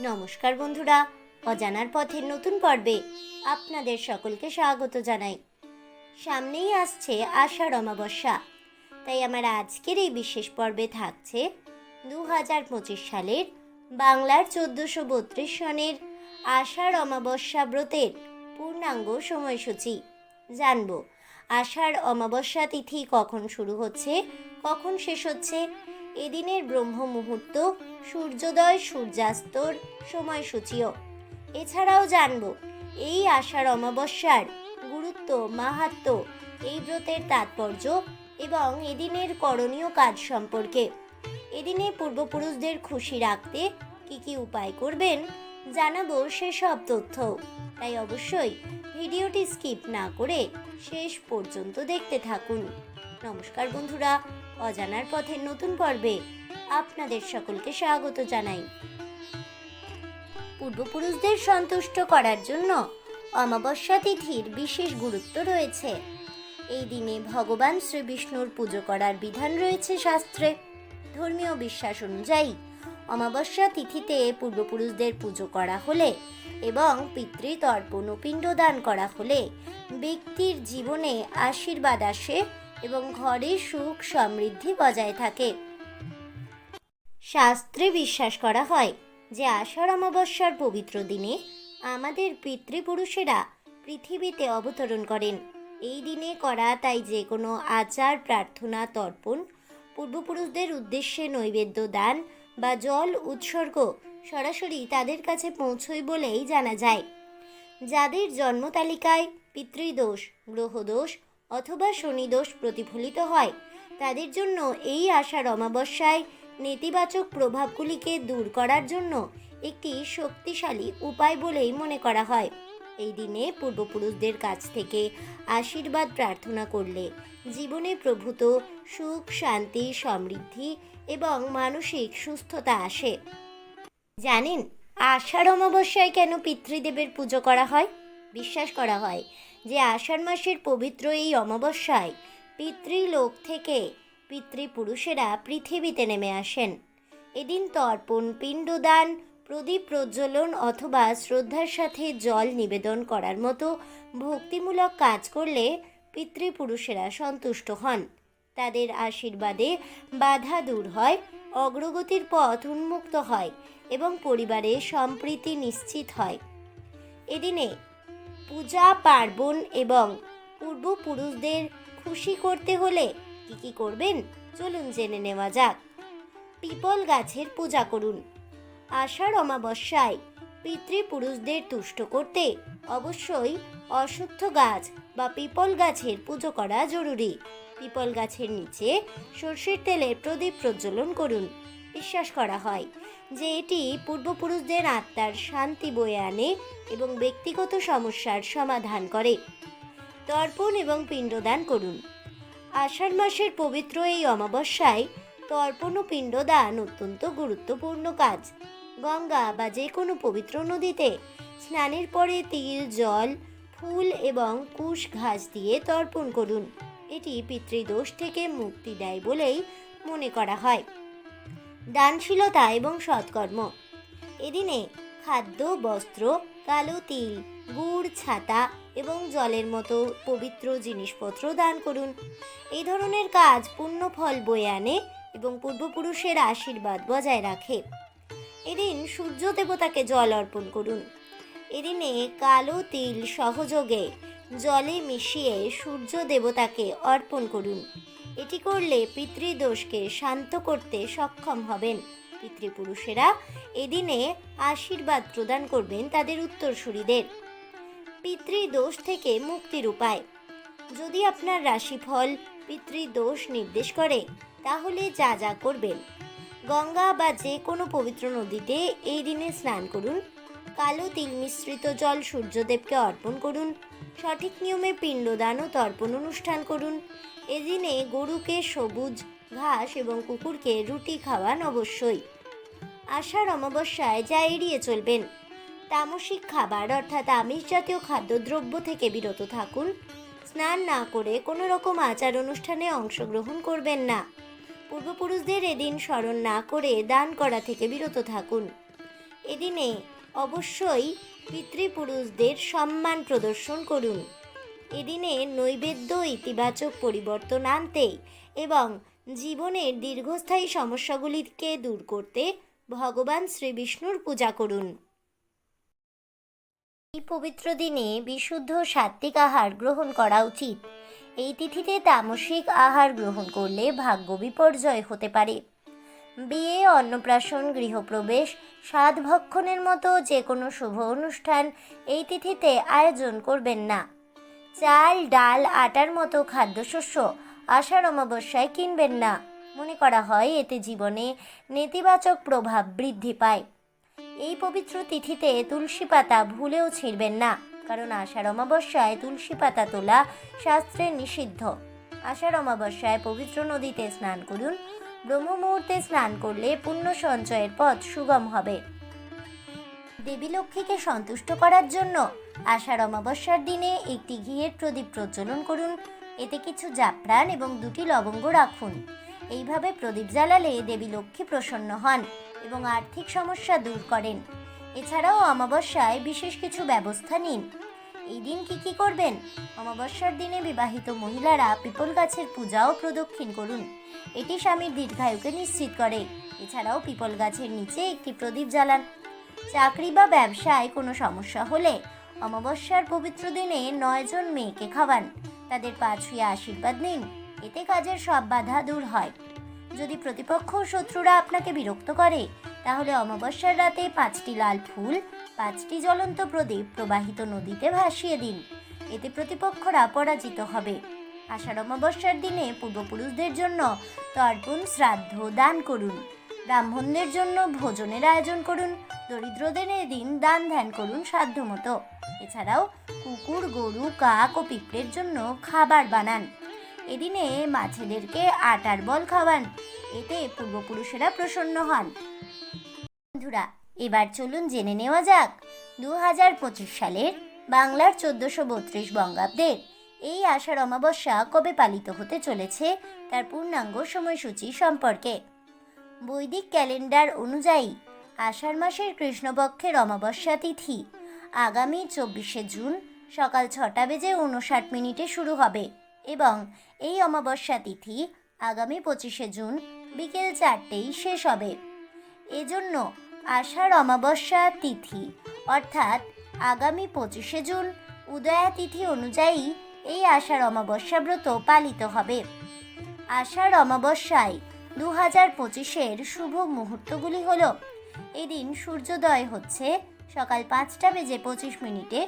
নমস্কার বন্ধুরা, অজানার পথের নতুন পর্বে আপনাদের সকলকে স্বাগত জানাই। সামনেই আসছে আষাঢ় অমাবস্যা, তাই আমার আজকের এই বিশেষ পর্বে থাকছে দু হাজার পঁচিশ সালের বাংলার চোদ্দোশো বত্রিশ সনের আষাঢ় অমাবস্যা ব্রতের পূর্ণাঙ্গ সময়সূচি। জানব, আষাঢ় অমাবস্যা তিথি কখন শুরু হচ্ছে, কখন শেষ হচ্ছে এদিনের ব্রহ্ম মুহূর্ত সূর্যোদয় সূর্যাস্তর, সময়সূচিও। এছাড়াও জানব, এই আষাঢ় অমাবস্যার গুরুত্ব, মাহাত্ম, এই ব্রতের তাৎপর্য এবং এদিনের করণীয় কাজ সম্পর্কে। এদিনে পূর্বপুরুষদের খুশি রাখতে কি কি উপায় করবেন জানাব সেসব তথ্য। তাই অবশ্যই ভিডিওটি স্কিপ না করে শেষ পর্যন্ত দেখতে থাকুন। নমস্কার বন্ধুরা অজানার পথের নতুন পর্বে আপনাদের সকলকে স্বাগত জানাই। পূর্বপুরুষদের সন্তুষ্ট করার জন্য অমাবস্যা তিথির বিশেষ গুরুত্ব রয়েছে। এই দিনে ভগবান শ্রীবিষ্ণুর পুজো করার বিধান রয়েছে শাস্ত্রে। ধর্মীয় বিশ্বাস অনুযায়ী অমাবস্যা তিথিতে পূর্বপুরুষদের পুজো করা হলে এবং পিতৃতর্পণ ও পিণ্ডদান করা হলে ব্যক্তির জীবনে আশীর্বাদ আসে এবং ঘরে সুখ সমৃদ্ধি বজায় থাকে। শাস্ত্রে বিশ্বাস করা হয় যে আষাঢ় অমাবস্যার পবিত্র দিনে আমাদের পিতৃপুরুষেরা পৃথিবীতে অবতরণ করেন। এই দিনে করা তাই যে কোনো আচার, প্রার্থনা, তর্পণ, পূর্বপুরুষদের উদ্দেশ্যে নৈবেদ্য দান বা জল উৎসর্গ সরাসরি তাদের কাছে পৌঁছয় বলেই জানা যায়। যাদের জন্ম তালিকায় পিতৃদোষ, গ্রহদোষ অথবা শনিদোষ প্রতিফলিত হয়। তাদের জন্য এই আষাঢ় অমাবস্যায় নেতিবাচক প্রভাবগুলিকে দূর করার জন্য একটি শক্তিশালী উপায় বলেই মনে করা হয়। এই দিনে পূর্বপুরুষদের কাছ থেকে আশীর্বাদ প্রার্থনা করলে জীবনে প্রভূত সুখ, শান্তি, সমৃদ্ধি এবং মানসিক সুস্থতা আসে। জানেন, আষাঢ় অমাবস্যায় কেন পিতৃদেবের পুজো করা হয়? বিশ্বাস করা হয় যে আষাঢ় মাসের পবিত্র এই অমাবস্যায় পিতৃলোক থেকে পিতৃপুরুষেরা পৃথিবীতে নেমে আসেন। এদিন তর্পণ, পিণ্ডদান, প্রদীপ প্রজ্বলন অথবা শ্রদ্ধার সাথে জল নিবেদন করার মতো ভক্তিমূলক কাজ করলে পিতৃপুরুষেরা সন্তুষ্ট হন। তাদের আশীর্বাদে বাধা দূর হয়, অগ্রগতির পথ উন্মুক্ত হয় এবং পরিবারে সম্প্রীতি নিশ্চিত হয়। এদিনে পূজা, পার্বণ এবং পূর্বপুরুষদের খুশি করতে হলে কি কি করবেন? চলুন জেনে নেওয়া যাক। পিপল গাছের পূজা করুন। আষাঢ় অমাবস্যায় পিতৃপুরুষদের তুষ্ট করতে অবশ্যই অশুদ্ধ গাছ বা পিপল গাছের পুজো করা জরুরি। পিপল গাছের নিচে সর্ষের তেলের প্রদীপ প্রজ্বলন করুন। বিশ্বাস করা হয়। যে এটি পূর্বপুরুষদের আত্মার শান্তি বয়ে আনে এবং ব্যক্তিগত সমস্যার সমাধান করে। তর্পণ এবং পিণ্ডদান করুন। আষাঢ় মাসের পবিত্র এই অমাবস্যায় তর্পণ ও পিণ্ডদান অত্যন্ত গুরুত্বপূর্ণ কাজ। গঙ্গা বা যে কোনো পবিত্র নদীতে স্নানের পরে তিল, জল, ফুল এবং কুশ ঘাস দিয়ে তর্পণ করুন। এটি পিতৃদোষ থেকে মুক্তি দেয় বলেই মনে করা হয়। দানশীলতা এবং সৎকর্ম। এদিনে খাদ্য, বস্ত্র, কালো তিল, গুড়, ছাতা এবং জলের মতো পবিত্র জিনিসপত্র দান করুন। এই ধরনের কাজ পূর্ণ ফল বয়ে আনে এবং পূর্বপুরুষের আশীর্বাদ বজায় রাখে। এদিন সূর্য দেবতাকে জল অর্পণ করুন। এদিনে কালো তিল সহযোগে জলে মিশিয়ে সূর্য দেবতাকে অর্পণ করুন। এটি করলে পিতৃদোষকে শান্ত করতে সক্ষম হবেন। পিতৃপুরুষেরা এদিনে আশীর্বাদ প্রদান করবেন তাদের উত্তরসূরিদের। পিতৃদোষ থেকে মুক্তির উপায়। যদি আপনার রাশিফল পিতৃদোষ নির্দেশ করে, তাহলে যা যা করবেন। গঙ্গা বা যে কোনো পবিত্র নদীতে এই দিনে স্নান করুন। কালো তিল মিশ্রিত জল সূর্যদেবকে অর্পণ করুন। সঠিক নিয়মে পিণ্ডদান ও তর্পণ অনুষ্ঠান করুন। এদিনে গরুকে সবুজ ঘাস এবং কুকুরকে রুটি খাওয়ান অবশ্যই। আষাঢ় অমাবস্যায় যা এড়িয়ে চলবেন। তামসিক খাবার অর্থাৎ আমিষ জাতীয় খাদ্যদ্রব্য থেকে বিরত থাকুন। স্নান না করে কোনো রকম আচার অনুষ্ঠানে অংশগ্রহণ করবেন না। পূর্বপুরুষদের এদিন স্মরণ না করে দান করা থেকে বিরত থাকুন। এদিনে অবশ্যই পিতৃপুরুষদের সম্মান প্রদর্শন করুন। এদিনে নৈবেদ্য ইতিবাচক পরিবর্তন আনতে এবং জীবনের দীর্ঘস্থায়ী সমস্যাগুলিকে দূর করতে ভগবান শ্রী বিষ্ণুর পূজা করুন। এই পবিত্র দিনে বিশুদ্ধ সাত্ত্বিক আহার গ্রহণ করা উচিত। এই তিথিতে তামসিক আহার গ্রহণ করলে ভাগ্য বিপর্যয় হতে পারে। বিয়ে, অন্নপ্রাশন, গৃহপ্রবেশ সাধ ভক্ষণের মতো যে কোনো শুভ অনুষ্ঠান এই তিথিতে আয়োজন করবেন না। চাল, ডাল, আটার মতো খাদ্যশস্য আষাঢ় অমাবস্যায় কিনবেন না। মনে করা হয় এতে জীবনে নেতিবাচক প্রভাব বৃদ্ধি পায়। এই পবিত্র তিথিতে তুলসী পাতা ভুলেও ছিঁড়বেন না, কারণ আষাঢ় অমাবস্যায় তুলসী পাতা তোলা শাস্ত্রে নিষিদ্ধ। আষাঢ় অমাবস্যায় পবিত্র নদীতে স্নান করুন। ব্রহ্ম মুহূর্তে স্নান করলে পুণ্য সঞ্চয়ের পথ সুগম হবে। দেবী লক্ষ্মীকে সন্তুষ্ট করার জন্য আষাঢ় অমাবস্যার দিনে একটি ঘিয়ের প্রদীপ প্রজ্বলন করুন। এতে কিছু জাফরান এবং দুটি লবঙ্গ রাখুন। এইভাবে প্রদীপ জ্বালালে দেবী লক্ষ্মী প্রসন্ন হন এবং আর্থিক সমস্যা দূর করেন। এছাড়াও অমাবস্যায় বিশেষ কিছু ব্যবস্থা নিন। এই দিন কি কি করবেন? অমাবস্যার দিনে বিবাহিত মহিলারা পিপল গাছের পূজা ও প্রদক্ষিণ করুন। এটি স্বামীর দীর্ঘায়ুকে নিশ্চিত করে। এছাড়াও পিপল গাছের নিচে একটি প্রদীপ জ্বালান। চাকরি বা ব্যবসায় কোনো সমস্যা হলে অমাবস্যার পবিত্র দিনে নয়জন মেয়েকে খাওয়ান। তাদের পা ছুঁয়ে আশীর্বাদ নিন। এতে কাজের সব বাধা দূর হয়। যদি প্রতিপক্ষ শত্রুরা আপনাকে বিরক্ত করে, তাহলে অমাবস্যার রাতে পাঁচটি লাল ফুল, পাঁচটি জ্বলন্ত প্রদীপ প্রবাহিত নদীতে ভাসিয়ে দিন। এতে প্রতিপক্ষরা পরাজিত হবে। আষাঢ় অমাবস্যার দিনে পূর্বপুরুষদের জন্য তর্পণ, শ্রাদ্ধ, দান করুন। ব্রাহ্মণদের জন্য ভোজনের আয়োজন করুন। দরিদ্রদের দিন দান ধ্যান করুন সাধ্যমতো। এছাড়াও কুকুর, গরু, কাক ও পিঁপড়ের জন্য খাবার বানান। এদিনে মাছেদেরকে আটার বল খাওয়ান, এতে পূর্বপুরুষেরা প্রসন্ন হন। বন্ধুরা, এবার চলুন জেনে নেওয়া যাক দু হাজার পঁচিশ সালের বাংলার চোদ্দশো বত্রিশ বঙ্গাব্দের এই আষাঢ় অমাবস্যা কবে পালিত হতে চলেছে তার পূর্ণাঙ্গ সময়সূচি সম্পর্কে। বৈদিক ক্যালেন্ডার অনুযায়ী আষাঢ় মাসের কৃষ্ণপক্ষের অমাবস্যা তিথি আগামী চব্বিশে জুন সকাল ছটা বেজে উনষাট মিনিটে শুরু হবে এবং এই অমাবস্যা তিথি আগামী পঁচিশে জুন বিকেল চারটেই শেষ হবে। এজন্য আষাঢ় অমাবস্যা তিথি অর্থাৎ আগামী পঁচিশে জুন উদয়া তিথি অনুযায়ী এই আষাঢ় অমাবস্যা ব্রত পালিত হবে। আষাঢ় অমাবস্যায় দু হাজার পঁচিশের শুভ মুহূর্তগুলি হল, এদিন সূর্যোদয় হচ্ছে সকাল পাঁচটা বেজে পঁচিশ মিনিটে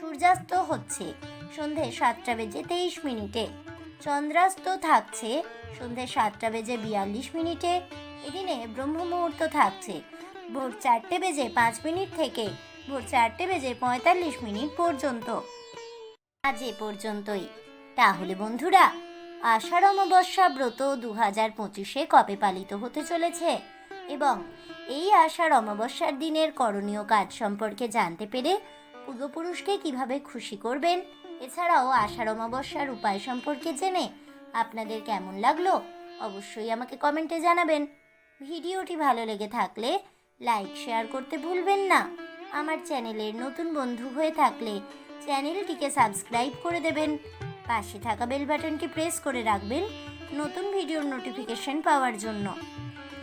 সূর্যাস্ত হচ্ছে, সন্ধে সাতটা বেজে তেইশ মিনিটে। চন্দ্রাস্ত থাকছে, সন্ধে সাতটা বেজে বিয়াল্লিশ মিনিটে। এদিনে ব্রহ্ম মুহূর্ত থাকছে, ভোর চারটে বেজে পাঁচ মিনিট থেকে, ভোর চারটে বেজে পঁয়তাল্লিশ মিনিট পর্যন্ত। আজ এ পর্যন্তই। তাহলে বন্ধুরা, আষাঢ় অমাবস্যা ব্রত দু হাজার পঁচিশে কবে পালিত হতে চলেছে? এবং এই আষাঢ় অমাবস্যার দিনের করণীয় কাজ সম্পর্কে জানতে পেরে পূর্বপুরুষকে কীভাবে খুশি করবেন, এছাড়াও আষাঢ় অমাবস্যার উপায় সম্পর্কে জেনে আপনাদের কেমন লাগল অবশ্যই আমাকে কমেন্টে জানাবেন। ভিডিওটি ভালো লেগে থাকলে লাইক, শেয়ার করতে ভুলবেন না। আমার চ্যানেলের নতুন বন্ধু হয়ে থাকলে চ্যানেলটিকে সাবস্ক্রাইব করে দেবেন। পাশে থাকা বেল বাটনটি প্রেস করে রাখবেন নতুন ভিডিওর নোটিফিকেশন পাওয়ার জন্য।